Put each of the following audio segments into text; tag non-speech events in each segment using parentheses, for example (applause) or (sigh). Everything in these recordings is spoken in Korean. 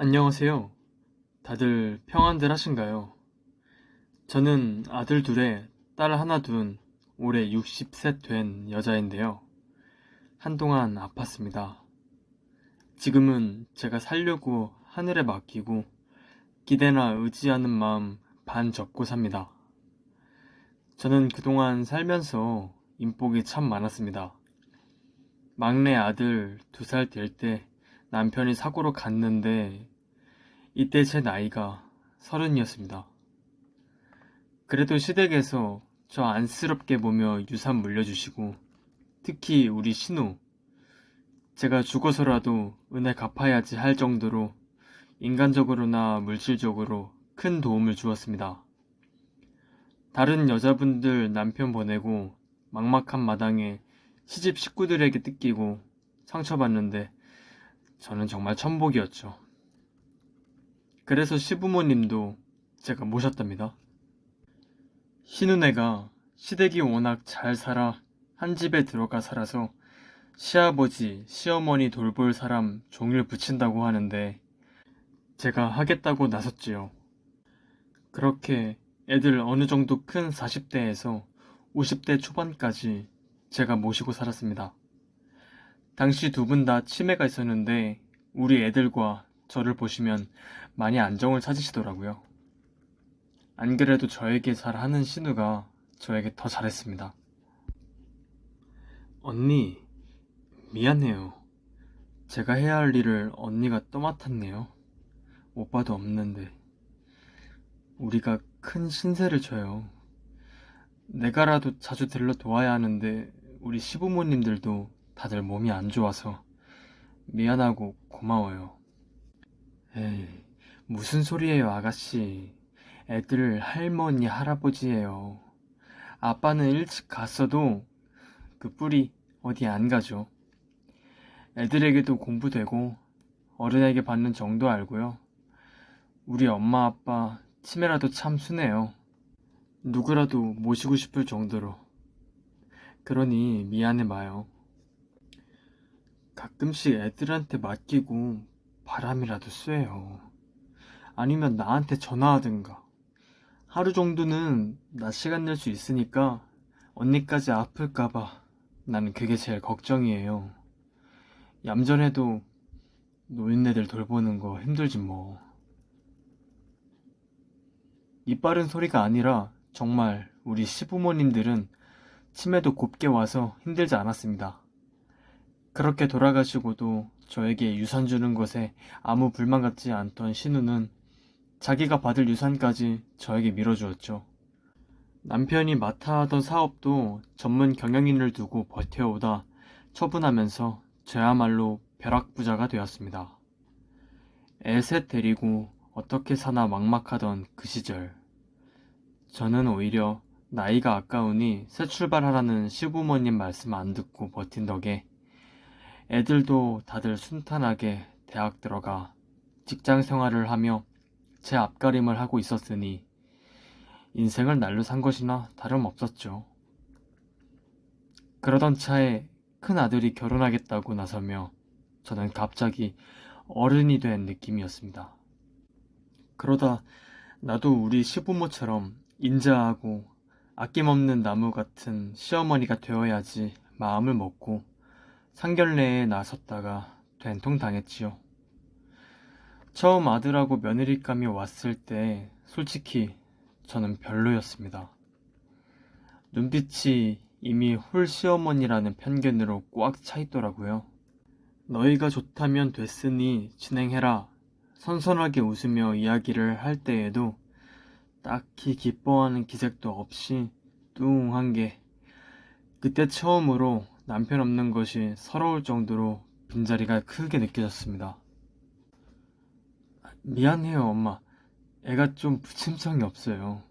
안녕하세요. 다들 평안들 하신가요? 저는 아들 둘에 딸 하나 둔 올해 60세 된 여자인데요. 한동안 아팠습니다. 지금은 제가 살려고 하늘에 맡기고 기대나 의지하는 마음 반 접고 삽니다. 저는 그동안 살면서 인복이 참 많았습니다. 막내 아들 두 살 될 때 남편이 사고로 갔는데 이때 제 나이가 서른이었습니다. 그래도 시댁에서 저 안쓰럽게 보며 유산 물려주시고 특히 우리 신우 제가 죽어서라도 은혜 갚아야지 할 정도로 인간적으로나 물질적으로 큰 도움을 주었습니다. 다른 여자분들 남편 보내고 막막한 마당에 시집 식구들에게 뜯기고 상처받는데 저는 정말 천복이었죠. 그래서 시부모님도 제가 모셨답니다. 신은혜가 시댁이 워낙 잘 살아 한 집에 들어가 살아서 시아버지, 시어머니 돌볼 사람 종일 붙인다고 하는데 제가 하겠다고 나섰지요. 그렇게 애들 어느 정도 큰 40대에서 50대 초반까지 제가 모시고 살았습니다. 당시 두 분 다 치매가 있었는데 우리 애들과 저를 보시면 많이 안정을 찾으시더라고요. 안 그래도 저에게 잘하는 신우가 저에게 더 잘했습니다. 언니, 미안해요. 제가 해야 할 일을 언니가 떠맡았네요. 오빠도 없는데. 우리가 큰 신세를 져요. 내가라도 자주 들러 도와야 하는데 우리 시부모님들도 다들 몸이 안 좋아서 미안하고 고마워요. 에이, 무슨 소리예요, 아가씨. 애들 할머니, 할아버지예요. 아빠는 일찍 갔어도 그 뿔이 어디 안 가죠. 애들에게도 공부되고 어른에게 받는 정도 알고요. 우리 엄마 아빠 치매라도 참 순해요. 누구라도 모시고 싶을 정도로. 그러니 미안해 마요. 가끔씩 애들한테 맡기고 바람이라도 쐬요. 아니면 나한테 전화하든가. 하루 정도는 나 시간 낼 수 있으니까 언니까지 아플까봐 나는 그게 제일 걱정이에요. 얌전해도 노인네들 돌보는 거 힘들지 뭐. 이빠른 소리가 아니라 정말 우리 시부모님들은 치매도 곱게 와서 힘들지 않았습니다. 그렇게 돌아가시고도 저에게 유산 주는 것에 아무 불만 갖지 않던 신우는 자기가 받을 유산까지 저에게 밀어주었죠. 남편이 맡아 하던 사업도 전문 경영인을 두고 버텨오다 처분하면서 저야말로 벼락부자가 되었습니다. 애 셋 데리고 어떻게 사나 막막하던 그 시절. 저는 오히려 나이가 아까우니 새 출발하라는 시부모님 말씀 안 듣고 버틴 덕에 애들도 다들 순탄하게 대학 들어가 직장 생활을 하며 제 앞가림을 하고 있었으니 인생을 날로 산 것이나 다름없었죠. 그러던 차에 큰 아들이 결혼하겠다고 나서며 저는 갑자기 어른이 된 느낌이었습니다. 그러다 나도 우리 시부모처럼 인자하고 아낌없는 나무 같은 시어머니가 되어야지 마음을 먹고 상견례에 나섰다가 된통 당했지요. 처음 아들하고 며느리감이 왔을 때 솔직히 저는 별로였습니다. 눈빛이 이미 홀 시어머니라는 편견으로 꽉 차 있더라고요. 너희가 좋다면 됐으니 진행해라. 선선하게 웃으며 이야기를 할 때에도 딱히 기뻐하는 기색도 없이 뚱한 게 그때 처음으로 남편 없는 것이 서러울 정도로 빈자리가 크게 느껴졌습니다. 미안해요, 엄마. 애가 좀 부침성이 없어요.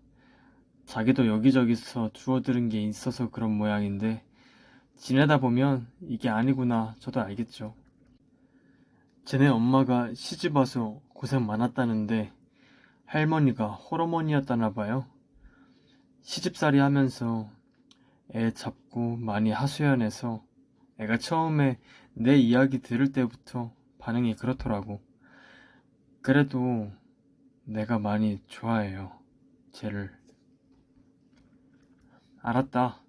자기도 여기저기서 주워들은 게 있어서 그런 모양인데 지내다 보면 이게 아니구나 저도 알겠죠. 쟤네 엄마가 시집 와서 고생 많았다는데 할머니가 홀어머니였다나 봐요. 시집살이 하면서 애 잡고 많이 하소연해서 애가 처음에 내 이야기 들을 때부터 반응이 그렇더라고. 그래도 내가 많이 좋아해요. 쟤를. 알았다.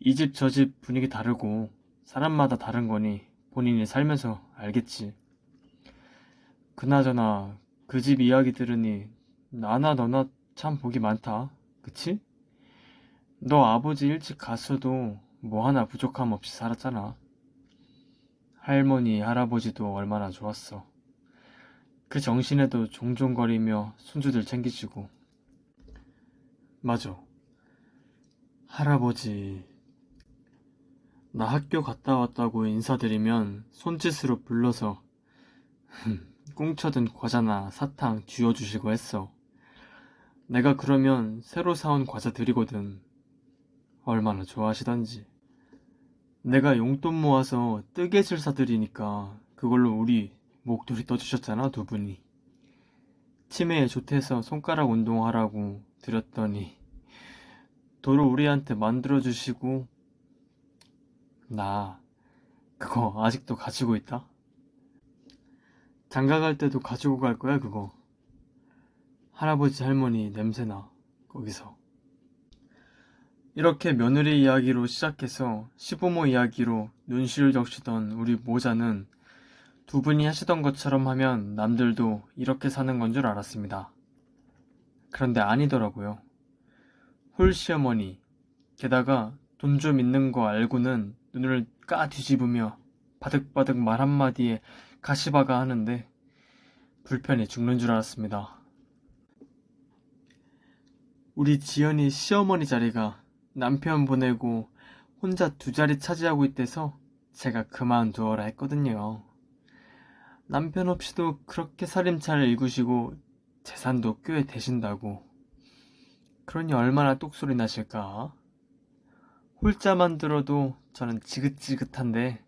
이 집 저 집 분위기 다르고 사람마다 다른 거니 본인이 살면서 알겠지. 그나저나 그 집 이야기 들으니 나나 너나 참 복이 많다. 그치? 너 아버지 일찍 갔어도 뭐 하나 부족함 없이 살았잖아. 할머니, 할아버지도 얼마나 좋았어. 그 정신에도 종종거리며 손주들 챙기시고. 맞아. 할아버지. 나 학교 갔다 왔다고 인사드리면 손짓으로 불러서 (laughs) 꽁쳐든 과자나 사탕 쥐어주시고 했어. 내가 그러면 새로 사온 과자 드리거든. 얼마나 좋아하시던지. 내가 용돈 모아서 뜨개질 사드리니까 그걸로 우리 목도리 떠주셨잖아, 두 분이. 치매에 좋대서 손가락 운동하라고 드렸더니 도로 우리한테 만들어주시고 나 그거 아직도 가지고 있다. 장가 갈 때도 가지고 갈 거야, 그거. 할아버지 할머니 냄새나, 거기서. 이렇게 며느리 이야기로 시작해서 시부모 이야기로 눈시를 적시던 우리 모자는 두 분이 하시던 것처럼 하면 남들도 이렇게 사는 건 줄 알았습니다. 그런데 아니더라고요. 홀 시어머니, 게다가 돈 좀 있는 거 알고는 눈을 까 뒤집으며 바득바득 말 한마디에 가시바가 하는데 불편해 죽는 줄 알았습니다. 우리 지연이 시어머니 자리가 남편 보내고 혼자 두 자리 차지하고 있대서 제가 그만두어라 했거든요. 남편 없이도 그렇게 살림차를 일구시고 재산도 꽤 되신다고. 그러니 얼마나 똑소리 나실까? 홀자만 들어도 저는 지긋지긋한데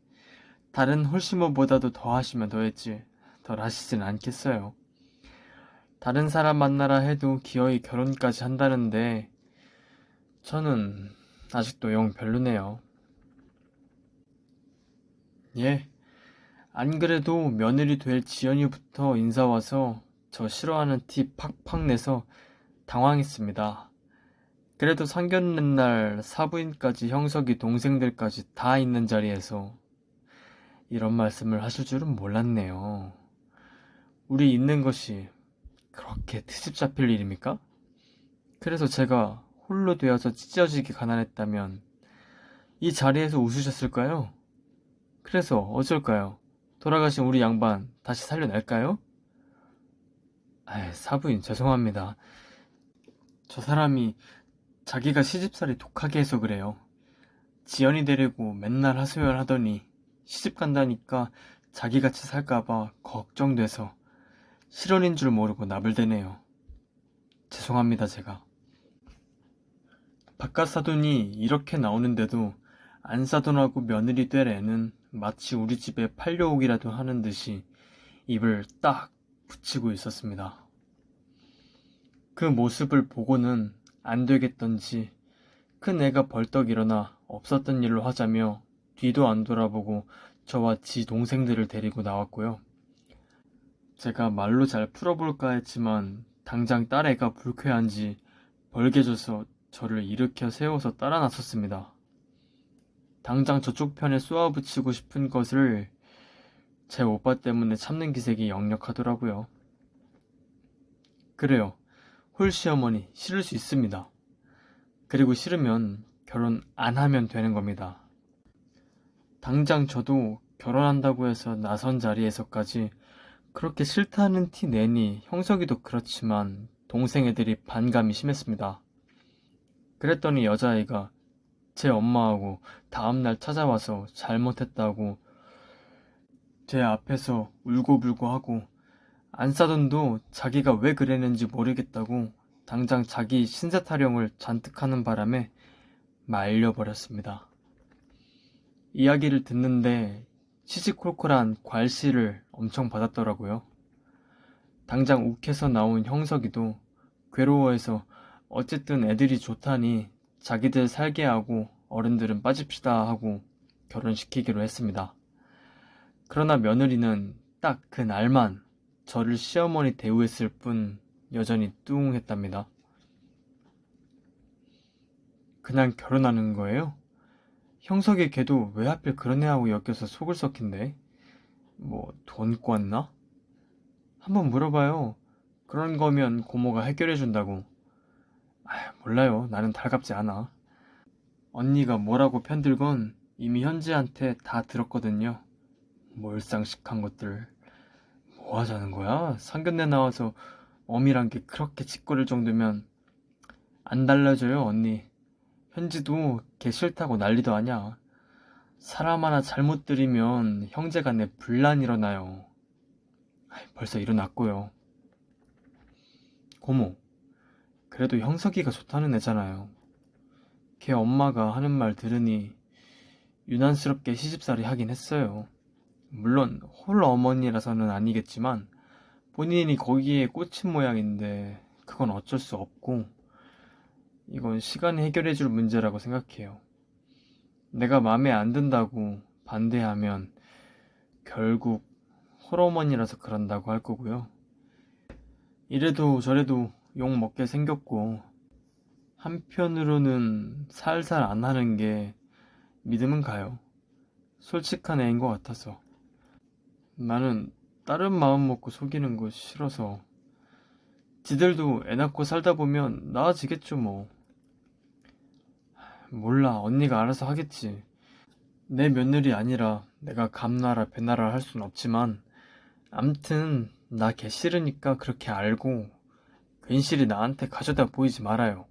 다른 홀시모보다도 더 하시면 더 했지 덜 하시진 않겠어요. 다른 사람 만나라 해도 기어이 결혼까지 한다는데 저는 아직도 영 별로네요. 예. 안 그래도 며느리 될 지연이부터 인사 와서 저 싫어하는 티 팍팍 내서 당황했습니다. 그래도 상견례 날 사부인까지 형석이 동생들까지 다 있는 자리에서 이런 말씀을 하실 줄은 몰랐네요. 우리 있는 것이 그렇게 트집 잡힐 일입니까? 그래서 제가 홀로 되어서 찢어지게 가난했다면 이 자리에서 웃으셨을까요? 그래서 어쩔까요? 돌아가신 우리 양반 다시 살려낼까요? 아, 사부인 죄송합니다. 저 사람이 자기가 시집살이 독하게 해서 그래요. 지연이 데리고 맨날 하소연 하더니 시집 간다니까 자기같이 살까봐 걱정돼서 실언인 줄 모르고 나불대네요. 죄송합니다, 제가. 바깥 사돈이 이렇게 나오는데도 안 사돈하고 며느리 될 애는 마치 우리 집에 팔려오기라도 하는 듯이 입을 딱 붙이고 있었습니다. 그 모습을 보고는 안 되겠던지 큰 애가 벌떡 일어나 없었던 일로 하자며 뒤도 안 돌아보고 저와 지 동생들을 데리고 나왔고요. 제가 말로 잘 풀어볼까 했지만 당장 딸애가 불쾌한지 벌개져서 저를 일으켜 세워서 따라 나섰습니다. 당장 저쪽 편에 쏘아붙이고 싶은 것을 제 오빠 때문에 참는 기색이 역력하더라고요. 그래요. 홀 시어머니 싫을 수 있습니다. 그리고 싫으면 결혼 안 하면 되는 겁니다. 당장 저도 결혼한다고 해서 나선 자리에서까지 그렇게 싫다는 티 내니 형석이도 그렇지만 동생 애들이 반감이 심했습니다. 그랬더니 여자아이가 제 엄마하고 다음날 찾아와서 잘못했다고 제 앞에서 울고불고 하고 안 싸돈도 자기가 왜 그랬는지 모르겠다고 당장 자기 신세 타령을 잔뜩 하는 바람에 말려버렸습니다. 이야기를 듣는데 시시콜콜한 괄시를 엄청 받았더라고요. 당장 욱해서 나온 형석이도 괴로워해서 어쨌든 애들이 좋다니 자기들 살게 하고 어른들은 빠집시다 하고 결혼시키기로 했습니다. 그러나 며느리는 딱 그 날만 저를 시어머니 대우했을 뿐 여전히 뚱했답니다. 그냥 결혼하는 거예요? 형석이 걔도 왜 하필 그런 애하고 엮여서 속을 썩힌대? 뭐돈 꿨나? 한번 물어봐요. 그런 거면 고모가 해결해 준다고. 아, 몰라요. 나는 달갑지 않아. 언니가 뭐라고 편들건 이미 현지한테 다 들었거든요. 몰상식한 것들. 뭐 하자는 거야? 상견례 나와서 어미란 게 그렇게 짓거릴 정도면 안 달라져요, 언니. 현지도 걔 싫다고 난리도 아냐. 사람 하나 잘못 들이면 형제간에 분란 일어나요. 벌써 일어났고요. 고모, 그래도 형석이가 좋다는 애잖아요. 걔 엄마가 하는 말 들으니 유난스럽게 시집살이 하긴 했어요. 물론 홀 어머니라서는 아니겠지만 본인이 거기에 꽂힌 모양인데 그건 어쩔 수 없고 이건 시간이 해결해 줄 문제라고 생각해요. 내가 마음에 안 든다고 반대하면 결국 홀어머니라서 그런다고 할 거고요. 이래도 저래도 욕 먹게 생겼고 한편으로는 살살 안 하는 게 믿음은 가요. 솔직한 애인 것 같아서. 나는 다른 마음 먹고 속이는 거 싫어서. 지들도 애 낳고 살다 보면 나아지겠죠, 뭐. 몰라, 언니가 알아서 하겠지. 내 며느리 아니라 내가 감나라 배나라 할 순 없지만, 암튼, 나 걔 싫으니까 그렇게 알고, 괜시리 나한테 가져다 보이지 말아요.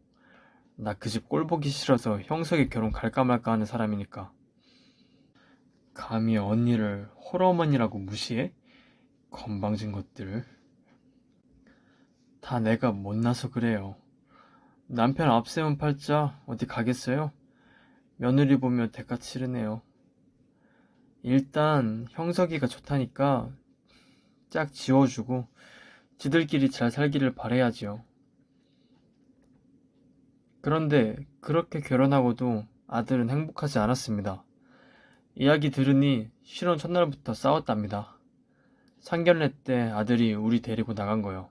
나 그 집 꼴 보기 싫어서 형석이 결혼 갈까 말까 하는 사람이니까. 감히 언니를 홀어머니라고 무시해? 건방진 것들. 다 내가 못나서 그래요. 남편 앞세운 팔자 어디 가겠어요? 며느리 보며 대가 치르네요. 일단 형석이가 좋다니까 짝 지워주고 지들끼리 잘 살기를 바래야지요. 그런데 그렇게 결혼하고도 아들은 행복하지 않았습니다. 이야기 들으니 신혼 첫날부터 싸웠답니다. 상견례 때 아들이 우리 데리고 나간 거요.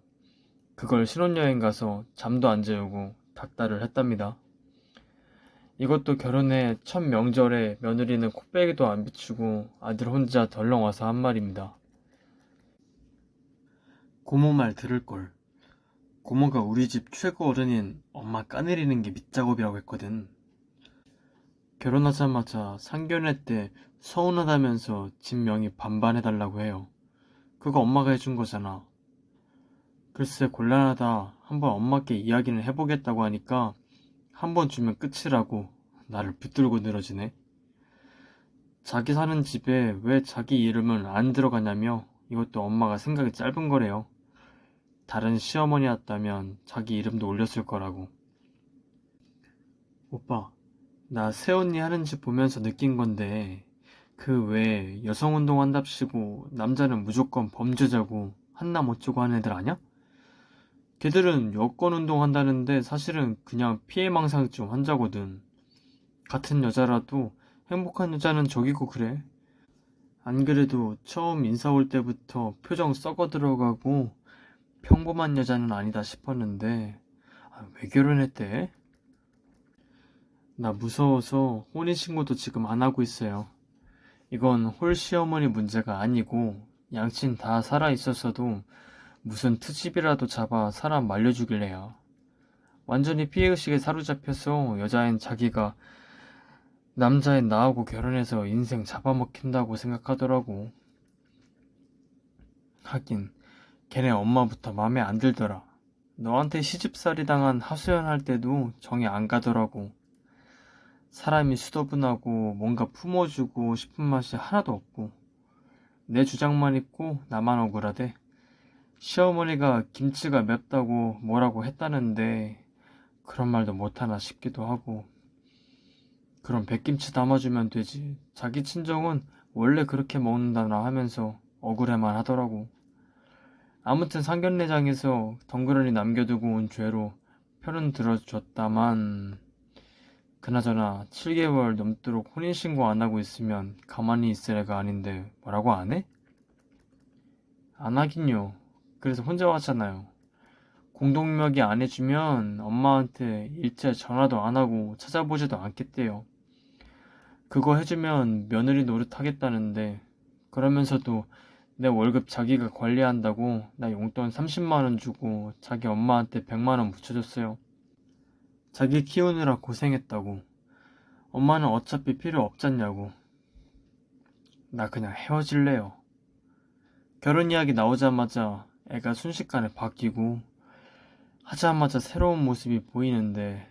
그걸 신혼여행 가서 잠도 안 재우고 닭달을 했답니다. 이것도 결혼해 첫 명절에 며느리는 코빼기도 안 비추고 아들 혼자 덜렁 와서 한 말입니다. 고모 말 들을 걸. 고모가 우리 집 최고 어른인 엄마 까내리는 게 밑작업이라고 했거든. 결혼하자마자 상견례 때 서운하다면서 집 명의 반반해달라고 해요. 그거 엄마가 해준 거잖아. 글쎄 곤란하다. 한번 엄마께 이야기는 해보겠다고 하니까 한 번 주면 끝이라고 나를 붙들고 늘어지네. 자기 사는 집에 왜 자기 이름은 안 들어가냐며 이것도 엄마가 생각이 짧은 거래요. 다른 시어머니였다면 자기 이름도 올렸을 거라고. 오빠, 나 새언니 하는 집 보면서 느낀 건데, 그 외에 여성운동 한답시고 남자는 무조건 범죄자고 한남 어쩌고 하는 애들 아냐? 걔들은 여권운동 한다는데 사실은 그냥 피해망상증 환자거든. 같은 여자라도 행복한 여자는 저기고 그래. 안 그래도 처음 인사 올 때부터 표정 썩어 들어가고 평범한 여자는 아니다 싶었는데 아, 왜 결혼했대? 나 무서워서 혼인신고도 지금 안 하고 있어요. 이건 홀 시어머니 문제가 아니고 양친 다 살아있었어도 무슨 트집이라도 잡아 사람 말려주길래요. 완전히 피해의식에 사로잡혀서 여자인 자기가 남자인 나하고 결혼해서 인생 잡아먹힌다고 생각하더라고. 하긴 걔네 엄마부터 마음에 안 들더라. 너한테 시집살이 당한 하수연 할 때도 정이 안 가더라고. 사람이 수더분하고 뭔가 품어주고 싶은 맛이 하나도 없고 내 주장만 있고 나만 억울하대. 시어머니가 김치가 맵다고 뭐라고 했다는데 그런 말도 못하나 싶기도 하고 그럼 백김치 담아주면 되지. 자기 친정은 원래 그렇게 먹는다나 하면서 억울해만 하더라고. 아무튼 상견례장에서 덩그러니 남겨두고 온 죄로 편은 들어줬다만 그나저나 7개월 넘도록 혼인신고 안 하고 있으면 가만히 있을 애가 아닌데 뭐라고 안 해? 안 하긴요. 그래서 혼자 왔잖아요. 공동묘기 안 해주면 엄마한테 일체 전화도 안 하고 찾아보지도 않겠대요. 그거 해주면 며느리 노릇하겠다는데 그러면서도 내 월급 자기가 관리한다고 나 용돈 30만원 주고 자기 엄마한테 100만원 붙여줬어요. 자기 키우느라 고생했다고. 엄마는 어차피 필요 없잖냐고. 나 그냥 헤어질래요. 결혼 이야기 나오자마자 애가 순식간에 바뀌고 하자마자 새로운 모습이 보이는데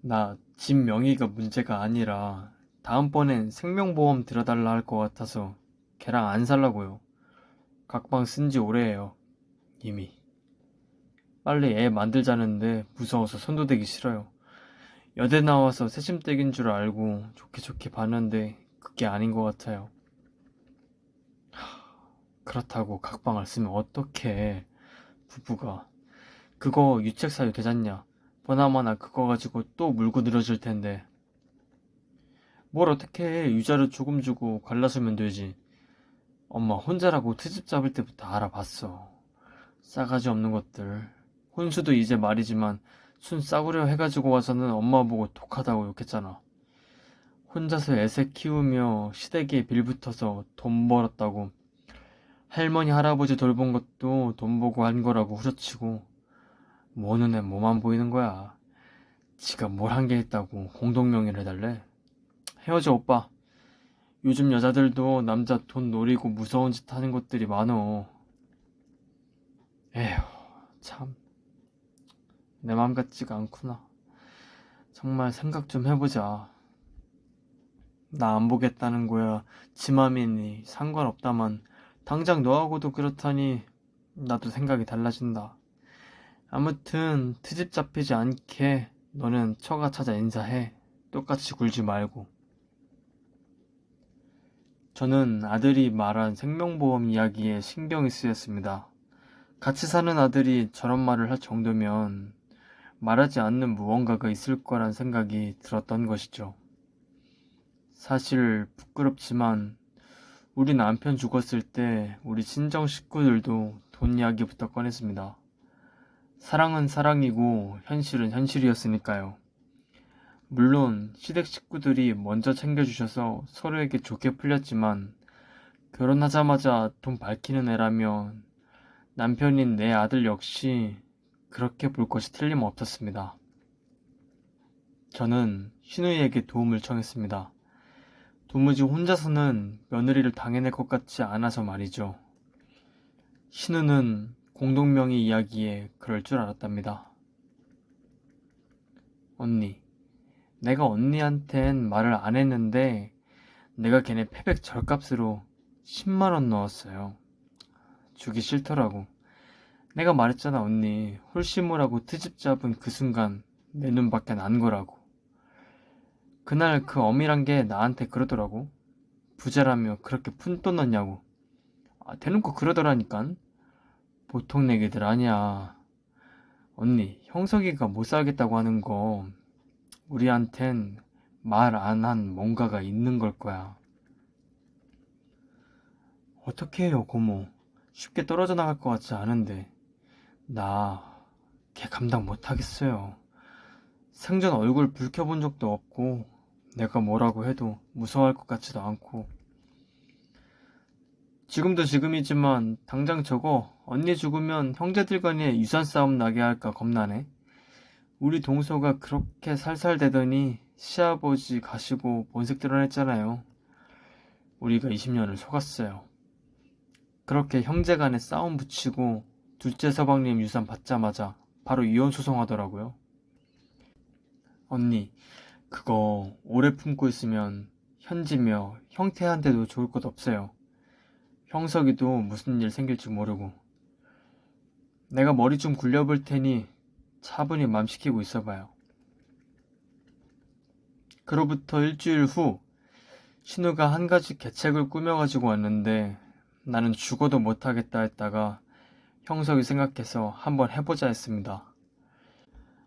나 집 명의가 문제가 아니라 다음번엔 생명보험 들어달라 할 것 같아서 걔랑 안 살라고요. 각방 쓴 지 오래예요. 이미. 빨리 애 만들자는데 무서워서 손도 대기 싫어요. 여대 나와서 새침대기인 줄 알고 좋게 좋게 봤는데 그게 아닌 것 같아요. 하, 그렇다고 각방을 쓰면 어떡해. 부부가. 그거 유책 사유 되잖냐. 보나마나 그거 가지고 또 물고 늘어질 텐데. 뭘 어떻게 해. 유자를 조금 주고 갈라서면 되지. 엄마 혼자라고 트집 잡을 때부터 알아봤어. 싸가지 없는 것들. 혼수도 이제 말이지만 순 싸구려 해가지고 와서는 엄마 보고 독하다고 욕했잖아. 혼자서 애새 키우며 시댁에 빌붙어서 돈 벌었다고. 할머니 할아버지 돌본 것도 돈 보고 한 거라고 후려치고 뭐 눈에 뭐만 보이는 거야. 지가 뭘 한 게 있다고 공동명의를 해달래? 헤어져 오빠. 요즘 여자들도 남자 돈 노리고 무서운 짓 하는 것들이 많어. 에휴, 참. 내 맘 같지가 않구나. 정말 생각 좀 해보자. 나 안 보겠다는 거야. 지 맘이니 상관없다만 당장 너하고도 그렇다니 나도 생각이 달라진다. 아무튼 트집 잡히지 않게 너는 처가 찾아 인사해. 똑같이 굴지 말고. 저는 아들이 말한 생명보험 이야기에 신경이 쓰였습니다. 같이 사는 아들이 저런 말을 할 정도면 말하지 않는 무언가가 있을 거란 생각이 들었던 것이죠. 사실 부끄럽지만 우리 남편 죽었을 때 우리 친정 식구들도 돈 이야기부터 꺼냈습니다. 사랑은 사랑이고 현실은 현실이었으니까요. 물론 시댁 식구들이 먼저 챙겨주셔서 서로에게 좋게 풀렸지만 결혼하자마자 돈 밝히는 애라면 남편인 내 아들 역시 그렇게 볼 것이 틀림없었습니다. 저는 신우이에게 도움을 청했습니다. 도무지 혼자서는 며느리를 당해낼 것 같지 않아서 말이죠. 신우는 공동명의 이야기에 그럴 줄 알았답니다. 언니, 내가 언니한텐 말을 안 했는데 내가 걔네 패백 절값으로 10만원 넣었어요. 주기 싫더라고. 내가 말했잖아, 언니. 홀씨모라고 트집 잡은 그 순간 내 눈밖에 난 거라고. 그날 그 엄이란 게 나한테 그러더라고. 부자라며 그렇게 푼돈 넣냐고. 아, 대놓고 그러더라니깐. 보통 내기들 아니야. 언니, 형석이가 못 살겠다고 하는 거 우리한텐 말 안 한 뭔가가 있는 걸 거야. 어떻게 해요, 고모. 쉽게 떨어져 나갈 것 같지 않은데. 나, 걔 감당 못 하겠어요. 생전 얼굴 붉혀본 적도 없고, 내가 뭐라고 해도 무서워할 것 같지도 않고. 지금도 지금이지만, 당장 저거, 언니 죽으면 형제들 간에 유산 싸움 나게 할까 겁나네. 우리 동서가 그렇게 살살대더니 시아버지 가시고 본색 드러냈잖아요. 우리가 20년을 속았어요. 그렇게 형제 간에 싸움 붙이고 둘째 서방님 유산 받자마자 바로 이혼 소송하더라고요. 언니, 그거 오래 품고 있으면 현지며 형태한테도 좋을 것 없어요. 형석이도 무슨 일 생길지 모르고. 내가 머리 좀 굴려볼 테니 차분히 맘 시키고 있어봐요. 그로부터 일주일 후 신우가 한 가지 계책을 꾸며가지고 왔는데 나는 죽어도 못하겠다 했다가 형석이 생각해서 한번 해보자 했습니다.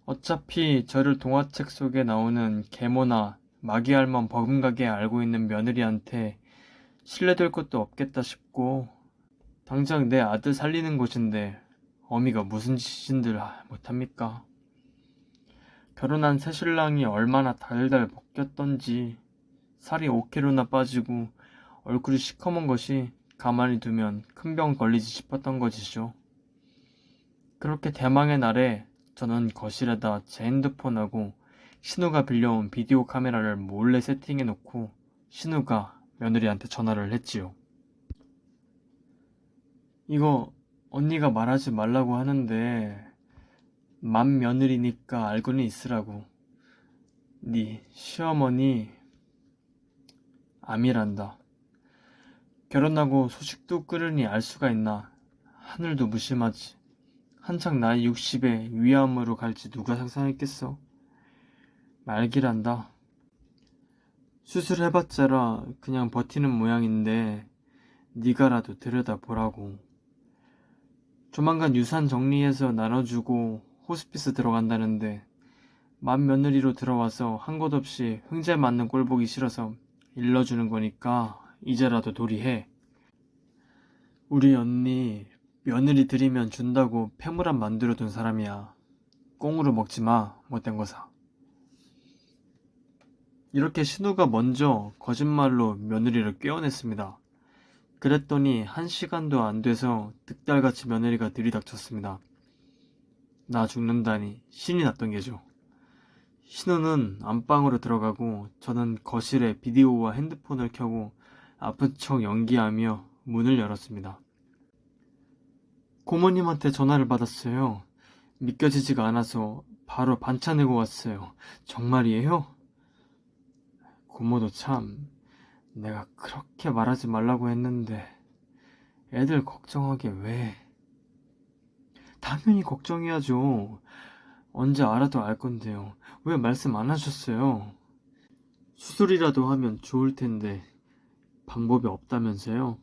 어차피 저를 동화책 속에 나오는 계모나 마귀알만 버금가게 알고 있는 며느리한테 신뢰될 것도 없겠다 싶고 당장 내 아들 살리는 곳인데 어미가 무슨 짓인들 못합니까? 결혼한 새 신랑이 얼마나 달달 벗겼던지 살이 5kg나 빠지고 얼굴이 시커먼 것이 가만히 두면 큰 병 걸리지 싶었던 것이죠. 그렇게 대망의 날에 저는 거실에다 제 핸드폰하고 신우가 빌려온 비디오 카메라를 몰래 세팅해 놓고 신우가 며느리한테 전화를 했지요. 이거 언니가 말하지 말라고 하는데 맏 며느리니까 알고는 있으라고. 네 시어머니 암이란다. 결혼하고 소식도 끄르니 알 수가 있나. 하늘도 무심하지. 한창 나이 60에 위암으로 갈지 누가 상상했겠어. 말기란다. 수술해봤자라 그냥 버티는 모양인데 네가라도 들여다보라고. 조만간 유산 정리해서 나눠주고 호스피스 들어간다는데 맏 며느리로 들어와서 한 것 없이 흥제 맞는 꼴 보기 싫어서 일러주는 거니까 이제라도 도리해. 우리 언니 며느리 들이면 준다고 폐물안 만들어둔 사람이야. 꽁으로 먹지 마, 못된 거사. 이렇게 신우가 먼저 거짓말로 며느리를 꿰어냈습니다. 그랬더니 한 시간도 안 돼서 득달같이 며느리가 들이닥쳤습니다. 나 죽는다니 신이 났던 게죠. 신우는 안방으로 들어가고 저는 거실에 비디오와 핸드폰을 켜고 아픈 척 연기하며 문을 열었습니다. 고모님한테 전화를 받았어요. 믿겨지지가 않아서 바로 반차 내고 왔어요. 정말이에요? 고모도 참 내가 그렇게 말하지 말라고 했는데 애들 걱정하게 왜? 당연히 걱정해야죠. 언제 알아도 알 건데요. 왜 말씀 안 하셨어요? 수술이라도 하면 좋을 텐데 방법이 없다면서요?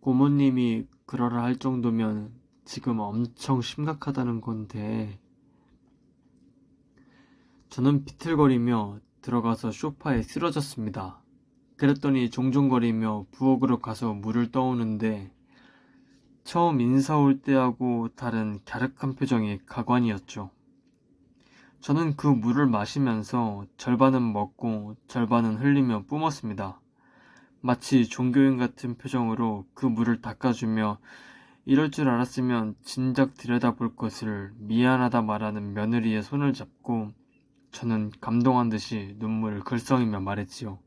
고모님이 그러라 할 정도면 지금 엄청 심각하다는 건데 저는 비틀거리며 들어가서 소파에 쓰러졌습니다. 그랬더니 종종거리며 부엌으로 가서 물을 떠오는데 처음 인사 올 때하고 다른 갸륵한 표정이 가관이었죠. 저는 그 물을 마시면서 절반은 먹고 절반은 흘리며 뿜었습니다. 마치 종교인 같은 표정으로 그 물을 닦아주며 이럴 줄 알았으면 진작 들여다볼 것을 미안하다 말하는 며느리의 손을 잡고 저는 감동한 듯이 눈물을 글썽이며 말했지요.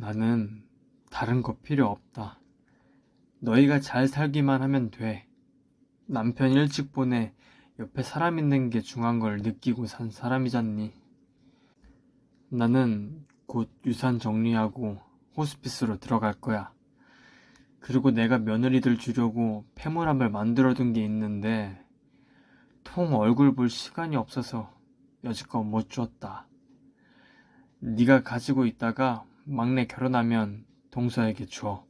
나는 다른 거 필요 없다. 너희가 잘 살기만 하면 돼. 남편 일찍 보내 옆에 사람 있는 게 중요한 걸 느끼고 산 사람이잖니. 나는 곧 유산 정리하고 호스피스로 들어갈 거야. 그리고 내가 며느리들 주려고 폐물함을 만들어둔 게 있는데 통 얼굴 볼 시간이 없어서 여지껏 못 주었다. 네가 가지고 있다가 막내 결혼하면 동서에게 주어.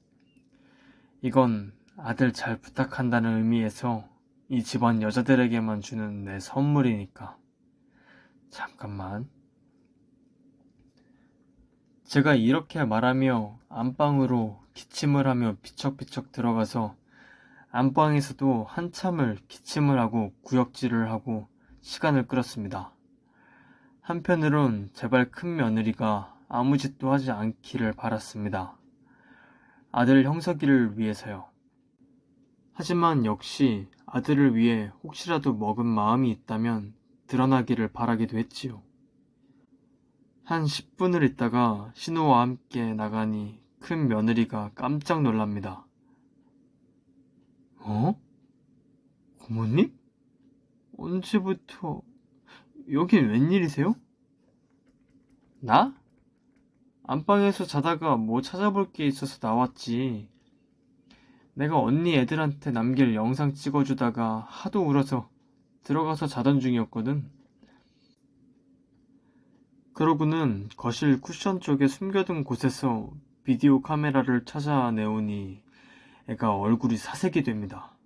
이건 아들 잘 부탁한다는 의미에서 이 집안 여자들에게만 주는 내 선물이니까. 잠깐만. 제가 이렇게 말하며 안방으로 기침을 하며 비척비척 들어가서 안방에서도 한참을 기침을 하고 구역질을 하고 시간을 끌었습니다. 한편으론 제발 큰 며느리가 아무 짓도 하지 않기를 바랐습니다. 아들 형석이를 위해서요. 하지만 역시 아들을 위해 혹시라도 먹은 마음이 있다면 드러나기를 바라기도 했지요. 한 10분을 있다가 신우와 함께 나가니 큰 며느리가 깜짝 놀랍니다. 어? 고모님? 언제부터 여긴 웬일이세요? 나? 안방에서 자다가 뭐 찾아볼 게 있어서 나왔지. 내가 언니 애들한테 남길 영상 찍어주다가 하도 울어서 들어가서 자던 중이었거든. 그러고는 거실 쿠션 쪽에 숨겨둔 곳에서 비디오 카메라를 찾아내오니 애가 얼굴이 사색이 됩니다.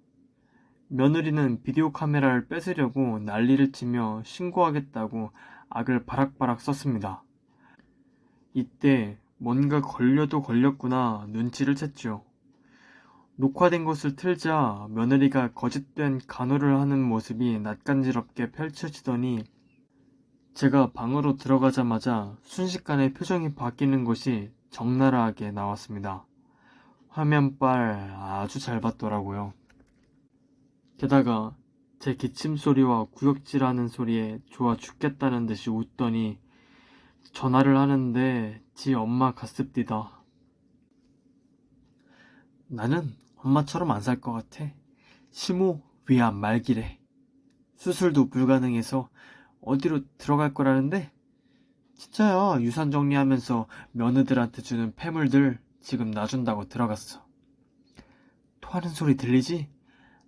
며느리는 비디오 카메라를 뺏으려고 난리를 치며 신고하겠다고 악을 바락바락 썼습니다. 이때 뭔가 걸려도 걸렸구나 눈치를 챘죠. 녹화된 것을 틀자 며느리가 거짓된 간호를 하는 모습이 낯간지럽게 펼쳐지더니 제가 방으로 들어가자마자 순식간에 표정이 바뀌는 것이 적나라하게 나왔습니다. 화면빨 아주 잘 봤더라고요. 게다가 제 기침 소리와 구역질하는 소리에 좋아 죽겠다는 듯이 웃더니 전화를 하는데 지 엄마 갔습디다. 나는 엄마처럼 안 살 것 같아. 심호 위암 말기래. 수술도 불가능해서 어디로 들어갈 거라는데? 진짜야 유산 정리하면서 며느들한테 주는 폐물들 지금 놔준다고 들어갔어. 토하는 소리 들리지?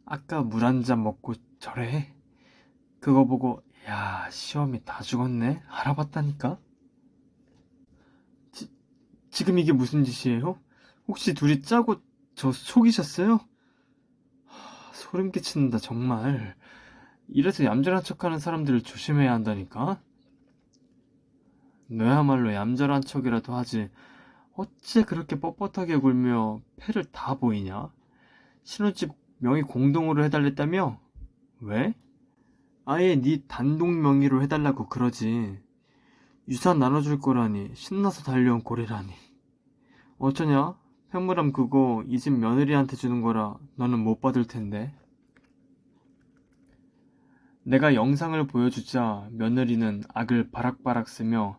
아까 물 한 잔 먹고 저래. 그거 보고 야 시험이 다 죽었네 알아봤다니까. 지, 지금 이게 무슨 짓이에요? 혹시 둘이 짜고 저 속이셨어요? 하, 소름 끼친다 정말. 이래서 얌전한 척하는 사람들을 조심해야 한다니까. 너야말로 얌전한 척이라도 하지. 어째 그렇게 뻣뻣하게 굴며 패를 다 보이냐? 신혼집 명의 공동으로 해달랬다며? 왜? 아예 네 단독 명의로 해달라고 그러지. 유산 나눠줄 거라니 신나서 달려온 꼴이라니. 어쩌냐? 횡물함 그거 이 집 며느리한테 주는 거라 너는 못 받을 텐데. 내가 영상을 보여주자 며느리는 악을 바락바락 쓰며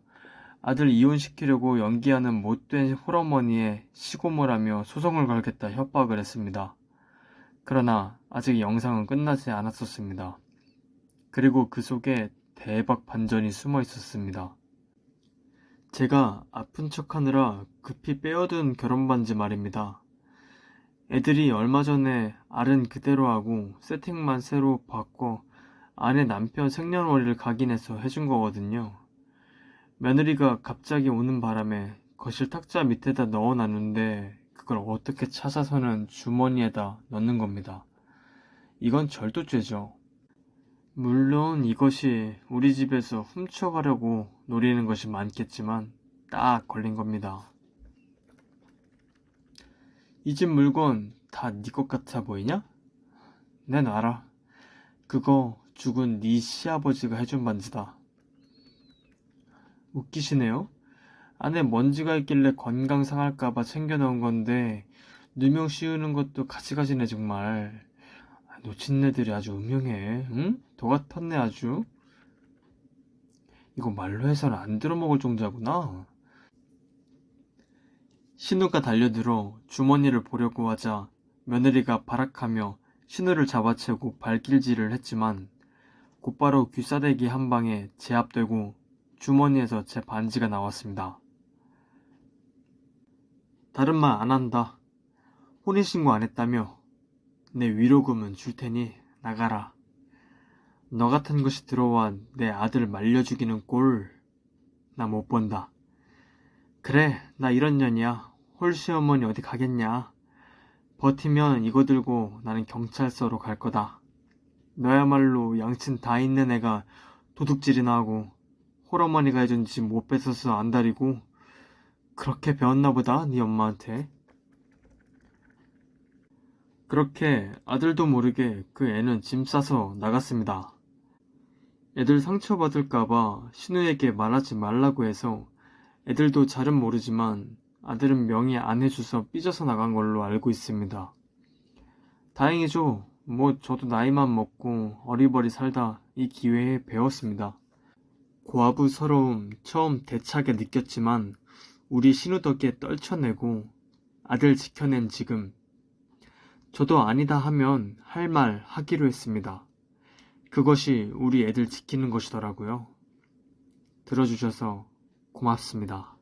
아들 이혼시키려고 연기하는 못된 홀어머니에 시고모라며 소송을 걸겠다 협박을 했습니다. 그러나 아직 영상은 끝나지 않았었습니다. 그리고 그 속에 대박 반전이 숨어 있었습니다. 제가 아픈 척 하느라 급히 빼어둔 결혼반지 말입니다. 애들이 얼마 전에 알은 그대로 하고 세팅만 새로 바꿔 아내 남편 생년월일을 각인해서 해준 거거든요. 며느리가 갑자기 오는 바람에 거실 탁자 밑에다 넣어놨는데 그걸 어떻게 찾아서는 주머니에다 넣는 겁니다. 이건 절도죄죠. 물론 이것이 우리 집에서 훔쳐가려고 노리는 것이 많겠지만 딱 걸린 겁니다. 이 집 물건 다 네 것 같아 보이냐? 내놔라. 그거 죽은 네 시아버지가 해준 반지다. 웃기시네요. 안에 먼지가 있길래 건강 상할까봐 챙겨놓은 건데 누명 씌우는 것도 가지가지네 정말. 아, 놓친 애들이 아주 음흉해. 응? 도 같았네 아주. 이거 말로 해서는 안 들어먹을 종자구나. 신우가 달려들어 주머니를 보려고 하자 며느리가 발악하며 신우를 잡아채고 발길질을 했지만 곧바로 귀싸대기 한 방에 제압되고 주머니에서 제 반지가 나왔습니다. 다른 말 안 한다. 혼인신고 안 했다며 내 위로금은 줄 테니 나가라. 너 같은 것이 들어와 내 아들 말려 죽이는 꼴 나 못 본다. 그래 나 이런 년이야. 홀시어머니 어디 가겠냐. 버티면 이거 들고 나는 경찰서로 갈 거다. 너야말로 양친 다 있는 애가 도둑질이나 하고 홀어머니가 해준 집 못 뺏어서 안달이고 그렇게 배웠나 보다 네 엄마한테 그렇게 아들도 모르게 그 애는 짐 싸서 나갔습니다. 애들 상처받을까봐 신우에게 말하지 말라고 해서 애들도 잘은 모르지만 아들은 명의 안 해줘서 삐져서 나간 걸로 알고 있습니다. 다행이죠. 뭐 저도 나이만 먹고 어리버리 살다 이 기회에 배웠습니다. 고아부 서러움 처음 대차게 느꼈지만 우리 신우 덕에 떨쳐내고 아들 지켜낸 지금 저도 아니다 하면 할 말 하기로 했습니다. 그것이 우리 애들 지키는 것이더라고요. 들어주셔서 고맙습니다.